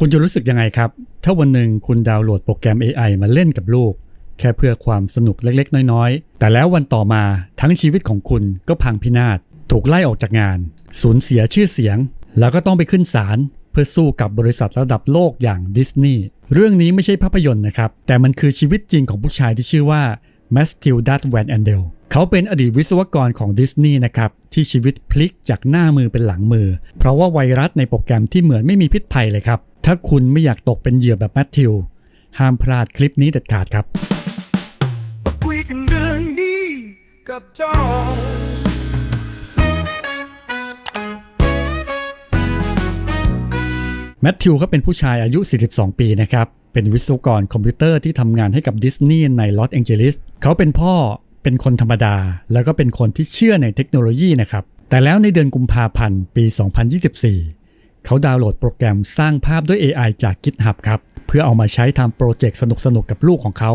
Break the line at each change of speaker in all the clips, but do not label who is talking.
คุณจะรู้สึกยังไงครับ ถ้าวันหนึ่งคุณดาวน์โหลดโปรแกรม AI มาเล่นกับลูก แค่เพื่อความสนุกเล็กๆ น้อยๆ แต่แล้ววันต่อมาทั้งชีวิตของคุณก็พังพินาศ ถูกไล่ออกจากงาน สูญเสียชื่อเสียง แล้วก็ต้องไปขึ้นศาลเพื่อสู้กับบริษัทระดับโลกอย่างดิสนีย์เรื่องนี้ไม่ใช่ภาพยนตร์นะครับ แต่มันคือชีวิตจริงของผู้ชายที่ชื่อว่าแมสติลดัตแวนแอนเดลเขาเป็นอดีตวิศวกรของดิสนีย์นะครับที่ชีวิตพลิกจากหน้ามือเป็นหลังมือ เพราะว่าไวรัสในโปรแกรมที่เหมือนไม่มีพิษภัยเลยครับ ถ้าคุณไม่อยากตกเป็นเหยื่อแบบแมทธิว ห้ามพลาดคลิปนี้เด็ดขาดครับ
คุยกันเรื่องดีกับจอ
แมทธิวเขาเป็นผู้ชายอายุ 42 ปีนะครับ เป็นวิศวกรคอมพิวเตอร์ที่ทำงานให้กับดิสนีย์ในลอสแองเจลิส เขาเป็นพ่อ เป็นคนธรรมดา แล้วก็เป็นคนที่เชื่อในเทคโนโลยีนะครับ แต่แล้วในเดือนกุมภาพันธ์ปี 2024 เขาดาวน์โหลดโปรแกรมสร้างภาพด้วย AI จาก GitHub ครับ เพื่อเอามาใช้ทำโปรเจกต์สนุกๆกับลูกของเขา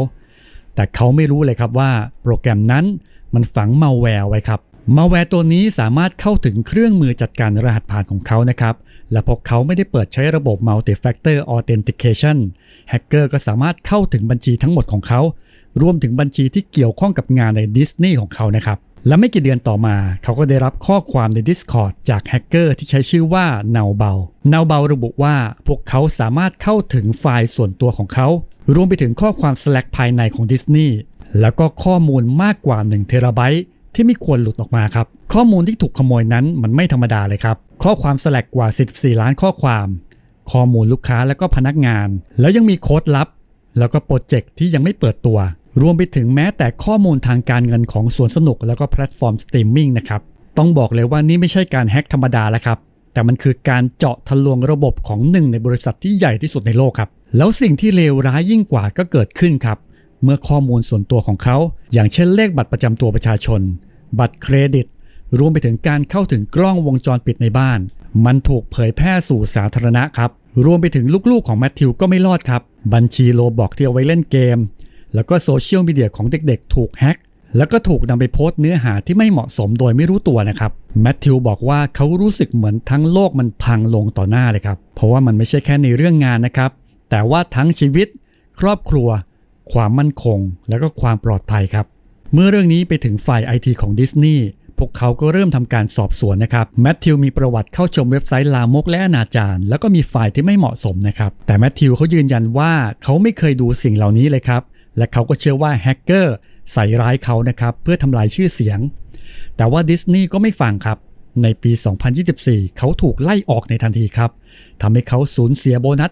แต่เขาไม่รู้เลยครับว่าโปรแกรมนั้นมันฝังมาแวร์ไว้ครับมาแวร์ตัวนี้สามารถเข้าถึงเครื่องมือจัดการรหัสผ่านของเขานะครับ และพอเขาไม่ได้เปิดใช้ระบบ Multi-Factor Authentication แฮกเกอร์ก็สามารถเข้าถึงบัญชีทั้งหมดของเขา รวมถึงบัญชีที่เกี่ยวข้องกับงานในดิสนีย์ของเขานะครับ และไม่กี่เดือนต่อมา เขาก็ได้รับข้อความใน Discord จากแฮกเกอร์ที่ใช้ชื่อว่าเนาเบาเนาเบาระบุว่าพวกเขาสามารถเข้าถึงไฟล์ส่วนตัวของเขา รวมไปถึงข้อความ Slack ภายในของดิสนีย์แล้วก็ข้อมูลมากกว่า1เทราไบต์ที่ไม่ควรหลุดออกมาครับ ข้อมูลที่ถูกขโมยนั้นมันไม่ธรรมดาเลยครับ ข้อความ Slack กว่า 14 ล้านข้อความ ข้อมูลลูกค้าและก็พนักงาน แล้วยังมีโค้ดลับ แล้วก็โปรเจกต์ที่ยังไม่เปิดตัว รวมไปถึงแม้แต่ข้อมูลทางการเงินของสวนสนุกแล้วก็แพลตฟอร์มสตรีมมิ่งนะครับ ต้องบอกเลยว่านี่ไม่ใช่การแฮ็กธรรมดาแล้วครับ แต่มันคือการเจาะทะลวงระบบของหนึ่งในบริษัทที่ใหญ่ที่สุดในโลกครับ แล้วสิ่งที่เลวร้ายยิ่งกว่าก็เกิดขึ้นครับ เมื่อข้อมูลส่วนตัวของเขา อย่างเช่นเลขบัตรประจำตัวประชาชน บัตรเครดิต รวมไปถึงการเข้าถึงกล้องวงจรปิดในบ้าน มันถูกเผยแพร่สู่สาธารณะครับ รวมไปถึงลูกๆของแมทธิวก็ไม่รอดครับ บัญชีโลบอกที่เอาไว้เล่นเกม แล้วก็โซเชียลมีเดียของเด็กๆ ถูกแฮ็กแล้วก็ถูกนำไปโพสต์เนื้อหาที่ไม่เหมาะสมโดยไม่รู้ตัวนะครับแมทธิวบอกว่าเขารู้สึกเหมือนทั้งโลกมันพังลงต่อหน้าเลยครับ เพราะว่ามันไม่ใช่แค่ในเรื่องงานนะครับ แต่ว่าทั้งชีวิต ครอบครัว ความมั่นคง แล้วก็ความปลอดภัยครับ เมื่อเรื่องนี้ไปถึงฝ่ายไอทีของดิสนีย์พวกเขาก็เริ่มทำการสอบสวนนะครับแมทธิวมีประวัติเข้าชมเว็บไซต์ลามกและอนาจารแล้วก็มีไฟล์ที่ไม่เหมาะสมนะครับแต่แมทธิวเขายืนยันว่าเขาไม่เคยดูสิ่งเหล่านี้เลยครับ และเขาก็เชื่อว่าแฮกเกอร์ใส่ร้ายเขานะครับเพื่อทำลายชื่อเสียง แต่ว่าดิสนีย์ก็ไม่ฟังครับ ในปี 2024 เขาถูกไล่ออกในทันทีครับทำให้เขาสูญเสียโบนัส